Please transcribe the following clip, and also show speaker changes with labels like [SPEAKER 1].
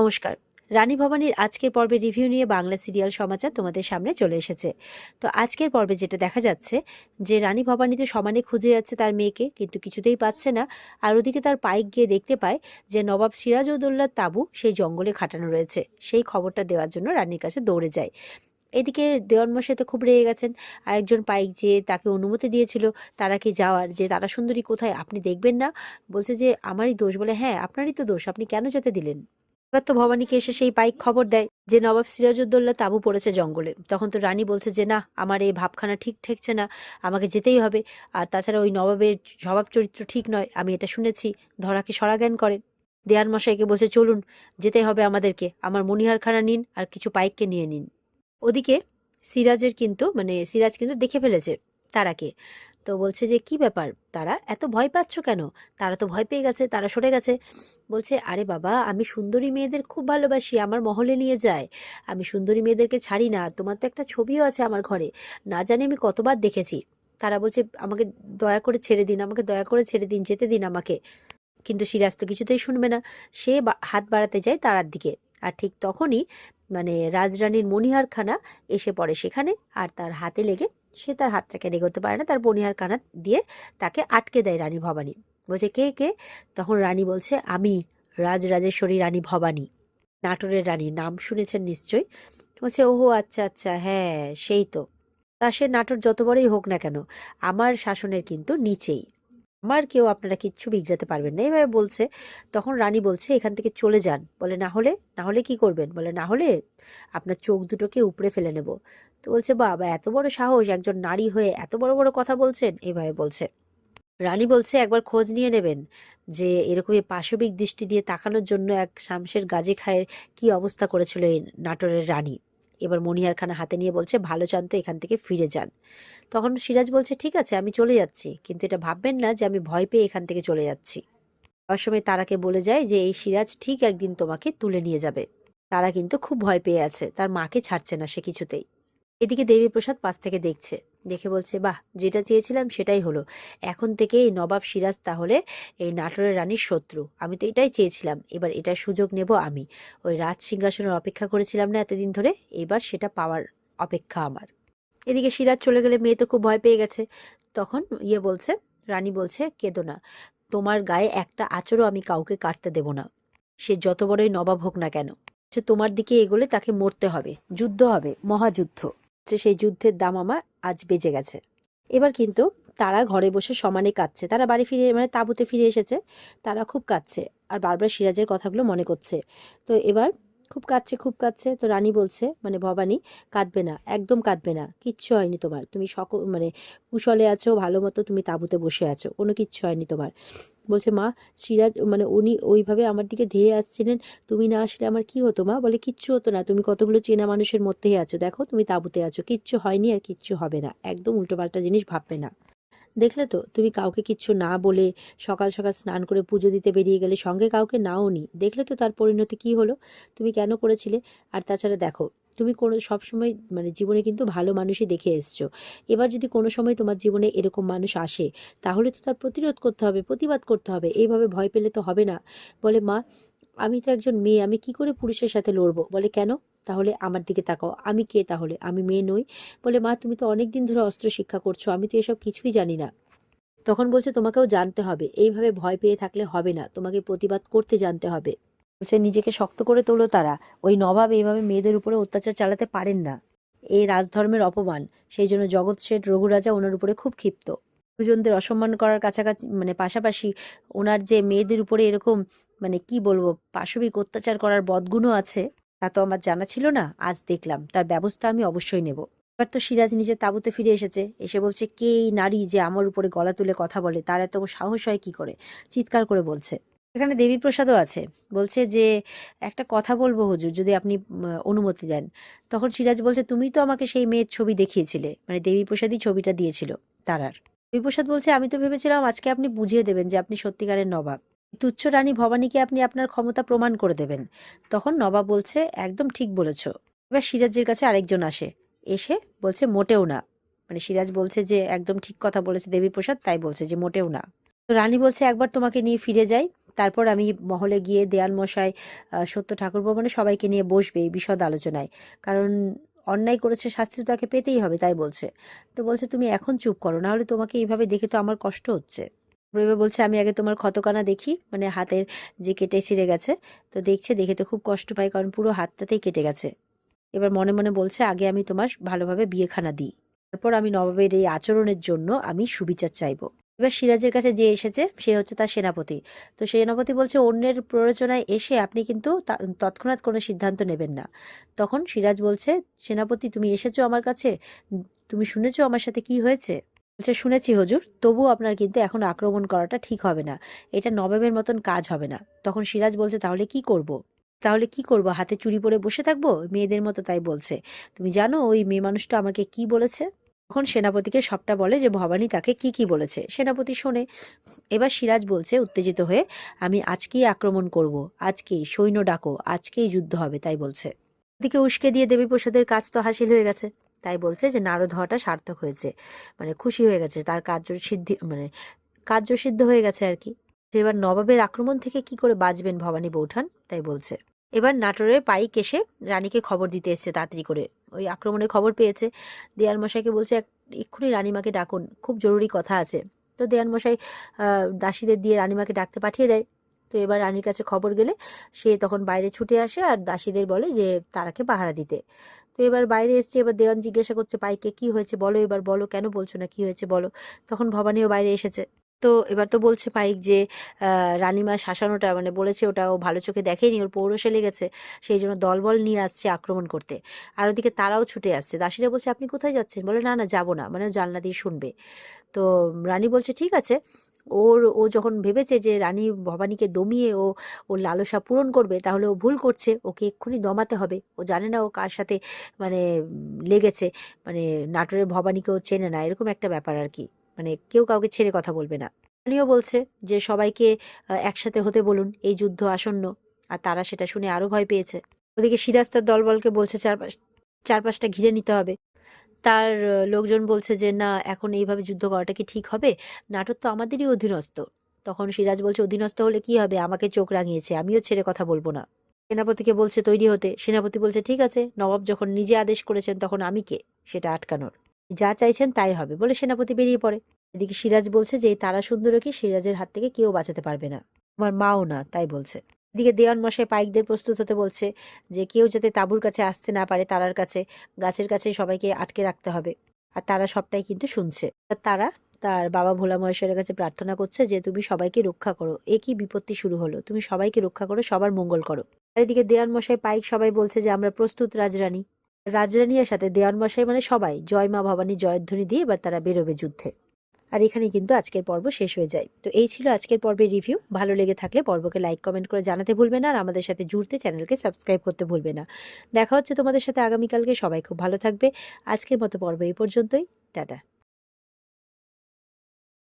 [SPEAKER 1] নমস্কার। রানী ভবানীর আজকের পর্বে রিভিউ নিয়ে বাংলা সিরিয়াল সমাচার তোমাদের সামনে চলে এসেছে। তো আজকের পর্বে যেটা দেখা যাচ্ছে, যে রানী ভবানী তো সমানে খুঁজে যাচ্ছে তার মেয়েকে, কিন্তু কিছুতেই পাচ্ছে না। আর ওদিকে তার পাইক গিয়ে দেখতে পায় যে নবাব সিরাজউদ্দৌলার তাবু সেই জঙ্গলে খাটানো রয়েছে। সেই খবরটা দেওয়ার জন্য রানীর কাছে দৌড়ে যায়। এদিকে দেওয়ানমশাই তো খুব রেগে গেছেন। আর একজন পাইক যে তাকে অনুমতি দিয়েছিল তারাকে যাওয়ার? যে তারা সুন্দরী কোথায়? আপনি দেখবেন না। বলছে যে, আমারই দোষ। বলে হ্যাঁ আপনারই তো দোষ। আপনি কেন যেতে দিলেন? এবার তো ভবানীকে এসে সেই পাইক খবর দেয় যে নবাব সিরাজউদ্দৌলা তাবু পড়েছে জঙ্গলে। তখন তো রানী বলছে যে, না, আমার এই ভাবখানা ঠিক ঠেকছে না, আমাকে যেতেই হবে। আর তাছাড়া ওই নবাবের স্বভাব চরিত্র ঠিক নয়, আমি এটা শুনেছি, ধরাকে সরাজ্ঞান করেন। দেয়ান মশাইকে বলছে, চলুন যেতে হবে আমাদেরকে। আমার মনিহারখানা নিন আর কিছু পাইককে নিয়ে নিন। ওদিকে সিরাজের কিন্তু মানে সিরাজ কিন্তু দেখে ফেলেছে তারাকে। তো বলছে যে, কি ব্যাপার? তারা এত ভয় পাচ্ছ কেন? তারা তো ভয় পেয়ে গেছে, তারা সরে গেছে। বলছে, আরে বাবা, আমি সুন্দরী মেয়েদের খুব ভালোবাসি, আমার মহলে নিয়ে যায়। আমি সুন্দরী মেয়েদেরকে ছাড়ি না, তোমার তো একটা ছবিও আছে আমার ঘরে, না জানি আমি কতবার দেখেছি। তারা বলছে, আমাকে দয়া করে ছেড়ে দিন, আমাকে দয়া করে ছেড়ে দিন, যেতে দিন আমাকে। কিন্তু সিরাজ তো কিছুতেই শুনবে না। সে হাত বাড়াতে যায় তারার দিকে। আর ঠিক তখনই মানে রাজরানীর মনিহারখানা এসে পড়ে সেখানে, আর তার হাতে লেগে সে তার হাতটাকে রেগোতে পারে না, তার বনিহার কানা দিয়ে তাকে আটকে দেয় রানী ভবানী। বলছে, কে কে? তখন রানী বলছে, আমি, রাজরাজেশ্বরী রানী ভবানী, নাটোরের রানী, নাম শুনেছেন নিশ্চয়ই? বলছে, ওহো আচ্ছা আচ্ছা হ্যাঁ সেই তো। তা সে নাটোর যত বড়ই হোক না কেন, আমার শাসনের কিন্তু নিচেই। আমার কেউ আপনারা কিচ্ছু বিগড়াতে পারবেন না। এইভাবে বলছে। তখন রানী বলছে, এখান থেকে চলে যান। বলে, না হলে? না হলে কি করবেন? বলে, না হলে আপনার চোখ দুটোকে উপড়ে ফেলে নেব। তো বলছে, বাবা, এত বড় সাহস, একজন নারী হয়ে এত বড় বড় কথা বলছেন? এইভাবে বলছে। রানী বলছে, একবার খোঁজ নিয়ে নেবেন যে এরকমই পাশবিক দৃষ্টি দিয়ে তাকানোর জন্য এক শামসের গাজী খায়ের কি অবস্থা করেছিল এই নাটোরের রানী। এবার মনিহারখানা হাতে নিয়ে বলছে, ভালো চান তো এখান থেকে ফিরে যান। তখন সিরাজ বলছে, ঠিক আছে, আমি চলে যাচ্ছি। কিন্তু এটা ভাববেন না যে আমি ভয় পেয়ে এখান থেকে চলে যাচ্ছি। অসময় তারাকে বলে যায় যে, এই সিরাজ ঠিক একদিন তোমাকে তুলে নিয়ে যাবে। তারা কিন্তু খুব ভয় পেয়ে আছে। তার মাকে ছাড়ছে না সে কিছুতেই। এদিকে দেবীপ্রসাদ পাশ থেকে দেখছে। দেখে বলছে, বাহ, যেটা চেয়েছিলাম সেটাই হলো। এখন থেকে এই নবাব সিরাজ তাহলে এই নাটোরের রানীর শত্রু। আমি তো এটাই চেয়েছিলাম। এবার এটার সুযোগ নেব আমি। ওই রাজ সিংহাসনের অপেক্ষা করেছিলাম না এতদিন ধরে। এবার সেটা পাওয়ার অপেক্ষা আমার। এদিকে সিরাজ চলে গেলে মেয়ে তো খুব ভয় পেয়ে গেছে। তখন ইয়ে বলছে, রানী বলছে, কেঁদো না। তোমার গায়ে একটা আচরও আমি কাউকে কাটতে দেব না। সে যত বড়ই নবাব হোক না কেন যে তোমার দিকে এগোলে তাকে মরতে হবে। যুদ্ধ হবে, মহাযুদ্ধ। যে সেই যুদ্ধের দাম আমার আজ বেজে গেছে। এবার কিন্তু তারা ঘরে বসে সমানে কাঁদছে। তারা বাড়ি ফিরে মানে তাঁবুতে ফিরে এসেছে। তারা খুব কাঁদছে। আর বারবার সিরাজের কথাগুলো মনে করছে। তো এবার খুব কাঁদছে খুব কাঁদছে। তো রানী বলছে মানে ভবানী, কাঁদবে না, একদম কাঁদবে না, কিচ্ছু হয়নি তোমার। তুমি সকল মানে কুশলে আছো, ভালো মতো তুমি তাঁবুতে বসে আছো, কোনো কিচ্ছু হয়নি তোমার। বলছে, মা সিরাজ মানে উনি ওইভাবে আমার দিকে ধেয়ে আসছিলেন, তুমি না আসলে আমার কি হতো, মা? বলে, কিচ্ছু হতো না, তুমি কতগুলো চেনা মানুষের মধ্যেই আছো, দেখো, তুমি তাঁবুতে আছো, কিচ্ছু হয়নি আর কিচ্ছু হবে না, একদম উল্টোপাল্টা জিনিস ভাববে না। দেখলে তো, তুমি কাউকে কিচ্ছু না বলে সকাল সকাল স্নান করে পুজো দিতে বেরিয়ে গেলে সঙ্গে কাউকে নাও নি। দেখলে তো তার পরিণতি কি হলো? তুমি কেন করেছিলে? আর তাছাড়া দেখো, তুমি কোনো, সবসময় মানে জীবনে কিন্তু ভালো মানুষই দেখে এসছো। এবার যদি কোনো সময় তোমার জীবনে এরকম মানুষ আসে, তাহলে তো তার প্রতিরোধ করতে হবে, প্রতিবাদ করতে হবে। এইভাবে ভয় পেলে তো হবে না। বলে, মা, আমি তো একজন মেয়ে, আমি কি করে পুরুষের সাথে লড়বো? বলে, কেন? তাহলে আমার দিকে তাকাও। আমি কে তাহলে? আমি মেয়ে নই? বলে, মা, তুমি তো অনেক দিন ধরে অস্ত্র শিক্ষা করছ, আমি তো এসব কিছুই জানি না। তখন বলছে, তোমাকেও জানতে হবে। এইভাবে ভয় পেয়ে থাকলে হবে না। তোমাকে প্রতিবাদ করতে জানতে হবে। বলছে, নিজেকে শক্ত করে তোলো তারা। ওই নবাব এইভাবে মেয়েদের উপরে অত্যাচার চালাতে পারেন না। এই রাজধর্মের অপমান। সেই জন্য জগৎ শেঠ রঘুরাজা ওনার উপরে খুব ক্ষিপ্ত। গুরুজনদের অসম্মান করার কাছাকাছি মানে পাশাপাশি ওনার যে মেয়েদের উপরে এরকম মানে কি বলব, পাশবিক অত্যাচার করার বদগুণও আছে। তা তো আমার জানা ছিল না, আজ দেখলাম, তার ব্যবস্থা আমি অবশ্যই নেব। এবার তো সিরাজ নিজের তাঁবুতে ফিরে এসেছে, এসে বলছে, কে এই নারী যে আমার উপরে গলা তুলে কথা বলে, তার এত সাহস হয় কি করে? চিৎকার করে বলছে। এখানে দেবীপ্রসাদও আছে, বলছে যে, একটা কথা বলব হুজুর, যদি আপনি অনুমতি দেন। তখন সিরাজ বলছে, তুমি তো আমাকে সেই মেয়ের ছবি দেখিয়েছিলে মানে দেবীপ্রসাদই ছবিটা দিয়েছিল, তারার। দেবীপ্রসাদ বলছে, আমি তো ভেবেছিলাম আজকে আপনি বুঝিয়ে দেবেন যে আপনি সত্যিকারের নবাব। তুচ্ছ রানী ভবানীকে আপনি আপনার ক্ষমতা প্রমাণ করে দেবেন। তখন নবাব বলছে, একদম ঠিক বলেছ। এবার সিরাজের কাছে আরেকজন আসে। এসে বলছে, মোটেও না। মানে সিরাজ বলছে যে, একদম ঠিক কথা বলেছে দেবীপ্রসাদ, তাই বলছে যে, মোটেও না। তো রানী বলছে, একবার তোমাকে নিয়ে ফিরে যাই। তারপর আমি মহলে গিয়ে দেয়াল মশাই সত্য ঠাকুর মানে সবাইকে নিয়ে বসবে এই বিশদ আলোচনায়। কারণ অন্যায় করেছে শাস্তি তাকে পেতেই হবে, তাই বলছে। তো বলছে, তুমি এখন চুপ করো না হলে তোমাকে এইভাবে দেখে তো আমার কষ্ট হচ্ছে। এবার বলছে, আমি আগে তোমার ক্ষতকানা দেখি। মানে হাতের যে কেটে ছিঁড়ে গেছে, তো দেখছে, দেখে তো খুব কষ্ট পাই কারণ পুরো হাতটাতেই কেটে গেছে। এবার মনে মনে বলছে, আগে আমি তোমার ভালোভাবে বিয়েখানা দিই। তারপর আমি নবাবের এই আচরণের জন্য আমি সুবিচার চাইব। এবার সিরাজের কাছে যে এসেছে, সে হচ্ছে তার সেনাপতি। তো সেনাপতি বলছে, অন্যের প্ররোচনায় এসে আপনি কিন্তু তৎক্ষণাৎ কোনো সিদ্ধান্ত নেবেন না। তখন সিরাজ বলছে, সেনাপতি, তুমি এসেছ আমার কাছে? তুমি শুনেছো আমার সাথে কি হয়েছে? বলছে শুনেছি হুজুর। তবুও আপনার কিন্তু এখন আক্রমণ করাটা ঠিক হবে না। এটা নবাবের মতন কাজ হবে না। তখন সিরাজ বলছে, তাহলে কি করব। তাহলে কি করব? হাতে চুরি পরে বসে থাকব? মেয়েদের মতো তাই বলছে। তুমি জানো, ওই মেয়ে মানুষটা আমাকে কি বলেছে? তখন সেনাপতিকে সবটা বলে যে, ভবানী তাকে কি কি বলেছে? সেনাপতি শোনে। এবার সিরাজ বলছে, উত্তেজিত হয়ে, আমি আজকেই আক্রমণ করব। আজকেই সৈন্য ডাকো। আজকেই যুদ্ধ হবে, তাই বলছে। এদিকে উস্কে দিয়ে দেবীপ্রসাদের কাজ তো হাসিল হয়ে গেছে। তাই বলছে যে নারদ হওয়াটা সার্থক হয়েছে। মানে খুশি হয়ে গেছে, তার কার্য সিদ্ধি মানে কার্যসিদ্ধ হয়ে গেছে আর কি। এবার নবাবের আক্রমণ থেকে কি করে বাঁচবেন ভবানী বৌঠান? তাই বলছে। এবার নাটোরের পাইক এসে রানীকে খবর দিতে এসছে তাড়াতাড়ি করে। ওই আক্রমণের খবর পেয়েছে। দেয়াল মশাইকে বলছে, "এক- এক্ষুনি রানীমাকে ডাকুন। খুব জরুরি কথা আছে। তো দেয়াল মশাই দাসীদের দিয়ে রানীমাকে ডাকতে পাঠিয়ে দেয়। তো এবার রানীর কাছে খবর গেলে সে তখন বাইরে ছুটে আসে আর দাসীদের বলে যে, তারাকে পাহারা দিতে। তো এবার বাইরে এসছে, এবার দেওয়ান জিজ্ঞাসা করছে পাইকে কি হয়েছে? বলো এবার, বলো, কেন বলছো না? কি হয়েছে? বলো। তখন ভবানীও বাইরে এসেছে। তো এবার তো বলছে পাইক যে রানীমা শাসানোটা মানে বলেছে ওটা ও ভালো চোখে দেখেনি, ওর পৌরসে লেগেছে, সেই জন্য দলবল নিয়ে আসছে আক্রমণ করতে। আর ওদিকে তারাও ছুটে আসছে। দাসীরা বলছে, আপনি কোথায় যাচ্ছেন? বলে, না না, যাব না। মানে জানলা দিয়ে শুনবে। তো রানী বলছে, ঠিক আছে। ওর, ও যখন ভেবেছে যে রানী ভবানীকে দমিয়ে ও, ওর লালসা পূরণ করবে, তাহলে ও ভুল করছে। ওকে এক্ষুনি দমাতে হবে। ও জানে না ও কার সাথে মানে লেগেছে। মানে নাটোরের ভবানীকে ও চেনে না। এরকম একটা ব্যাপার আর কি। মানে কেউ কাউকে ছেড়ে কথা বলবে না। রানীও বলছে যে, সবাইকে একসাথে হতে বলুন, এই যুদ্ধ আসন্ন। আর তারা সেটা শুনে আরও ভয় পেয়েছে। ওদিকে সিরাজ তার দলবলকে বলছে, চারপাশ, চারপাশটা ঘিরে নিতে হবে। তার লোকজন বলছে যে, না, এখন এইভাবে যুদ্ধ করাটা কি ঠিক হবে? নাটক তো আমাদেরই অধীনস্থ। তখন সিরাজ বলছে, অধীনস্থ হলে কি হবে? আমাকে চোখ রাঙিয়েছে, আমিও ছেড়ে কথা বলব না। সেনাপতিকে বলছে, তৈরি হতে। সেনাপতি বলছে, ঠিক আছে। নবাব যখন নিজে আদেশ করেছেন, তখন আমি কে? সেটা আটকানোর। যা চাইছেন তাই হবে বলে সেনাপতি বেরিয়ে পড়ে। এদিকে সিরাজ বলছে যে এই তারা সুন্দরকে সিরাজের হাত থেকে কেউ বাঁচাতে পারবে না। আমার মাও না, তাই বলছে। এদিকে দেওয়ান মশাই পাইকদের প্রস্তুত হতে বলছে যে, কেউ যাতে তাঁবুর কাছে আসতে না পারে তারার কাছে, গাছের কাছে সবাইকে আটকে রাখতে হবে। আর তারা সবটাই কিন্তু শুনছে। তারা তার বাবা ভোলা মহেশ্বরের কাছে প্রার্থনা করছে যে, তুমি সবাইকে রক্ষা করো। এ বিপত্তি শুরু হলো? তুমি সবাইকে রক্ষা করো, সবার মঙ্গল করো। এদিকে দেওয়ান মশাই পাইক সবাই বলছে যে, আমরা প্রস্তুত রাজরানী। রাজরানীর সাথে দেওয়ান মশাই মানে সবাই, জয় মা ভবানী, জয়ধ্বনি দিয়ে এবার তারা বেরোবে যুদ্ধে। আর এখানে কিন্তু আজকের পর্ব শেষ হয়ে যায়। তো এই ছিল আজকের পর্বের রিভিউ ভালো লেগে থাকলে পর্বকে লাইক কমেন্ট করে জানাতে ভুলবে না আর আমাদের সাথে জুড়তে চ্যানেলকে সাবস্ক্রাইব করতে ভুলবে না। দেখা হচ্ছে তোমাদের সাথে আগামীকালকে। সবাই খুব ভালো থাকবে। আজকের মতো পর্ব এই পর্যন্তই। টাটা।